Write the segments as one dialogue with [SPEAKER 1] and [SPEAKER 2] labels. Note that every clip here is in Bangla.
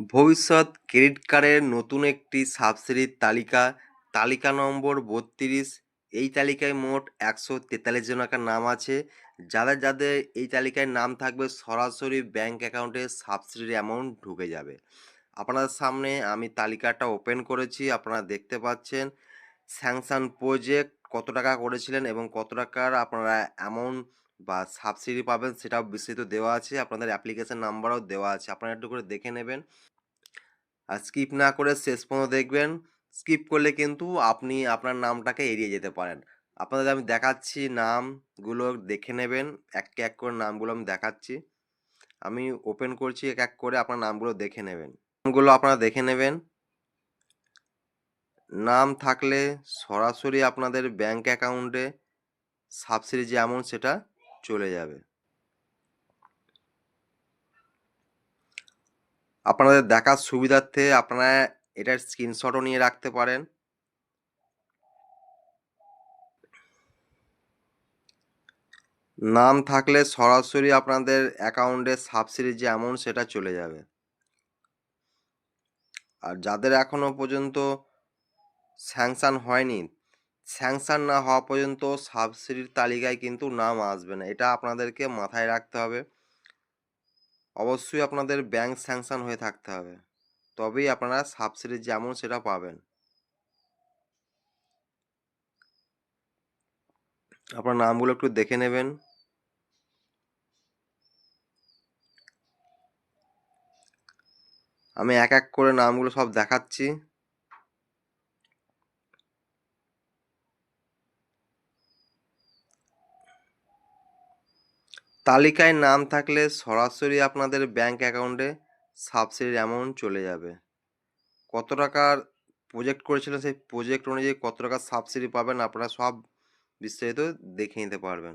[SPEAKER 1] ভবিষ্যৎ ক্রেডিট কার্ডের নতুন একটি সাবসিডির তালিকা তালিকা নম্বর বত্রিশ। এই তালিকায় মোট একশো তেতাল্লিশ জনকার নাম আছে। যাদের যাদের এই তালিকায় নাম থাকবে, সরাসরি ব্যাংক অ্যাকাউন্টে সাবসিডির অ্যামাউন্ট ঢুকে যাবে। আপনাদের সামনে আমি তালিকাটা ওপেন করেছি, আপনারা দেখতে পাচ্ছেন। স্যাংশন প্রজেক্ট কত টাকা করেছিলেন এবং কত টাকার আপনারা অ্যামাউন্ট বা সাবসিডি পাবেন সেটাও বিস্তারিত দেওয়া আছে। আপনাদের অ্যাপ্লিকেশান নাম্বারও দেওয়া আছে। আপনারা একটু করে দেখে নেবেন। আর স্কিপ না করে শেষ পর্যন্ত দেখবেন। স্কিপ করলে কিন্তু আপনি আপনার নামটাকে এড়িয়ে যেতে পারেন। আপনাদের আমি দেখাচ্ছি নামগুলো দেখে নেবেন। এক এক করে নামগুলো আমি দেখাচ্ছি। আমি ওপেন করছি এক এক করে আপনার নামগুলো দেখে নেবেন। নামগুলো আপনারা দেখে নেবেন। নাম থাকলে সরাসরি আপনাদের ব্যাংক অ্যাকাউন্টে সাবসিডি যে অ্যামাউন্ট সেটা চলে যাবে। আপনাদের দেখার সুবিধার্থে আপনারা এটার স্ক্রিনশটও নিয়ে রাখতে পারেন। নাম থাকলে সরাসরি আপনাদের অ্যাকাউন্টে সাবসিডি যে অ্যামাউন্ট সেটা চলে যাবে। আর যাদের এখনও পর্যন্ত স্যাংশন হয়নি স্যাংশন না হওয়া পর্যন্ত সাবসিডির তালিকায় কিন্তু নাম আসবে না। এটা আপনাদেরকে মাথায় রাখতে হবে। অবশ্যই আপনাদের ব্যাংক স্যাংশন হয়ে থাকতে হবে। তবেই আপনারা সাবসিডির যেমন সেটা পাবেন। আপনার নামগুলো একটু দেখে নেবেন। আমি এক এক করে নামগুলো সব দেখাচ্ছি। তালিকায় নাম থাকলে সরাসরি আপনাদের ব্যাংক অ্যাকাউন্টে সাবসিডির অ্যামাউন্ট চলে যাবে। কত টাকার প্রজেক্ট করেছিলেন সেই প্রজেক্ট অনুযায়ী কত টাকা সাবসিডি পাবেন আপনারা সব বিস্তারিত দেখে নিতে পারবেন।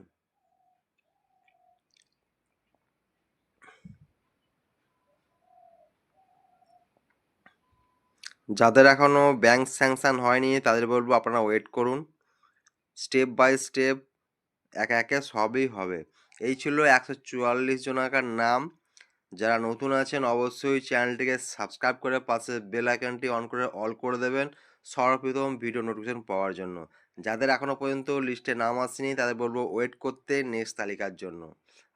[SPEAKER 1] যাদের এখনও ব্যাংক স্যাংশন হয়নি তাদের বলব আপনারা ওয়েট করুন। স্টেপ বাই স্টেপ একে একে সবই হবে। এই ছিল একশো চুয়াল্লিশ জনাকার নাম। যারা নতুন আছেন অবশ্যই চ্যানেলটিকে সাবস্ক্রাইব করে পাশে বেল আইকনটি অন করে অল করে দেবেন সর্বপ্রথম ভিডিও নোটিফিকেশন পাওয়ার জন্য। যাদের এখনও পর্যন্ত লিস্টে নাম আসেনি, তাদের বলব ওয়েট করতে নেক্সট তালিকার জন্য।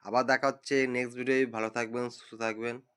[SPEAKER 1] আবার দেখা হচ্ছে নেক্সট ভিডিও ভালো থাকবেন, সুস্থ থাকবেন।